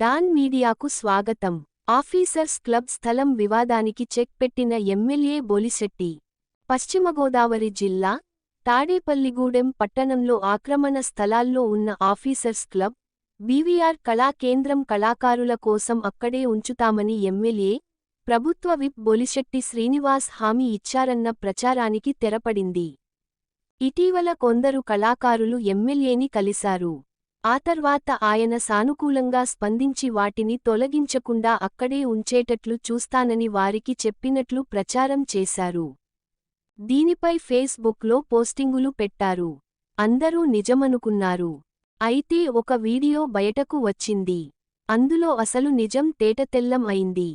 Don మీడియాకు స్వాగతం. Officers club స్థలం వివాదానికి చెక్ పెట్టిన ఎమ్మెల్యే బొలిశెట్టి. పశ్చిమ గోదావరి జిల్లా తాడేపల్లిగూడెం పట్టణంలో ఆక్రమణ స్థలాల్లో ఉన్న ఆఫీసర్స్ క్లబ్ బీవీఆర్ కళా కేంద్రం కళాకారుల కోసం అక్కడే ఉంచుతామని ఎమ్మెల్యే ప్రభుత్వ విప్ బొలిశెట్టి శ్రీనివాస్ హామీ ఇచ్చారన్న ప్రచారానికి తెరపడింది. ఇటీవల కొందరు కళాకారులు ఎమ్మెల్యేని కలిశారు. ఆ తర్వాత ఆయన సానుకూలంగా స్పందించి వాటిని తొలగించకుండా అక్కడే ఉంచేటట్లు చూస్తానని వారికి చెప్పినట్లు ప్రచారం చేశారు. దీనిపై ఫేస్బుక్లో పోస్టింగులు పెట్టారు. అందరూ నిజమనుకున్నారు. అయితే ఒక వీడియో బయటకు వచ్చింది. అందులో అసలు నిజం తేటతెల్లం అయింది.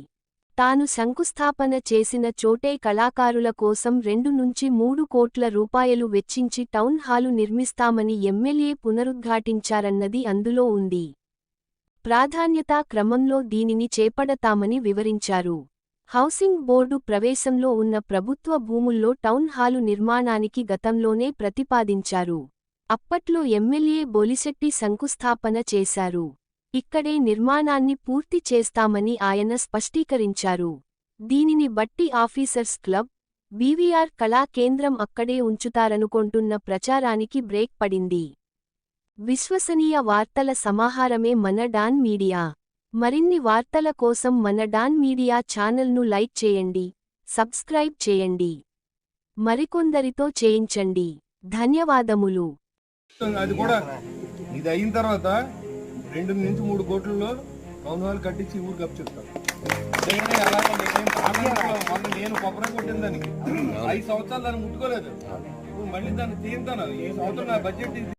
తాను శంకుస్థాపన చేసిన చోటే కళాకారుల కోసం రెండు నుంచి మూడు కోట్ల రూపాయలు వెచ్చించి టౌన్ హాలు నిర్మిస్తామని ఎమ్మెల్యే పునరుద్ఘాటించారన్నది అందులో ఉంది. ప్రాధాన్యతా క్రమంలో దీనిని చేపడతామని వివరించారు. హౌసింగ్ బోర్డు ప్రవేశంలో ఉన్న ప్రభుత్వ భూముల్లో టౌన్ హాలు నిర్మాణానికి గతంలోనే ప్రతిపాదించారు. అప్పట్లో ఎమ్మెల్యే బొలిశెట్టి శంకుస్థాపన చేశారు. ఇక్కడే నిర్మాణాన్ని పూర్తి చేస్తామని ఆయన స్పష్టీకరించారు. దీనిని బట్టి ఆఫీసర్స్ క్లబ్ బీవీఆర్ కళా కేంద్రం అక్కడే ఉంచుతారనుకొంటున్న ప్రచారానికి బ్రేక్ పడింది. విశ్వసనీయ వార్తల సమాహారమే మన డాన్ మీడియా. మరిన్ని వార్తల కోసం మన డాన్ మీడియా ఛానల్ను లైక్ చేయండి సబ్స్క్రైబ్ చేయండి. మరికొందరితో చేయించండి. ధన్యవాదములు. అది కూడా ఇది అయిన తర్వాత రెండు నుంచి మూడు కోట్లలో టౌన్ హాల్ కట్టించి ఊరికి అప్పు అలాగే మొన్న నేను కొబ్బరి కొట్టిన దానికి ఐదు సంవత్సరాలు దాన్ని ముట్టుకోలేదు. ఇప్పుడు మళ్ళీ దాన్ని తీరుతాను ఈ సంవత్సరం నా బడ్జెట్ ఇది.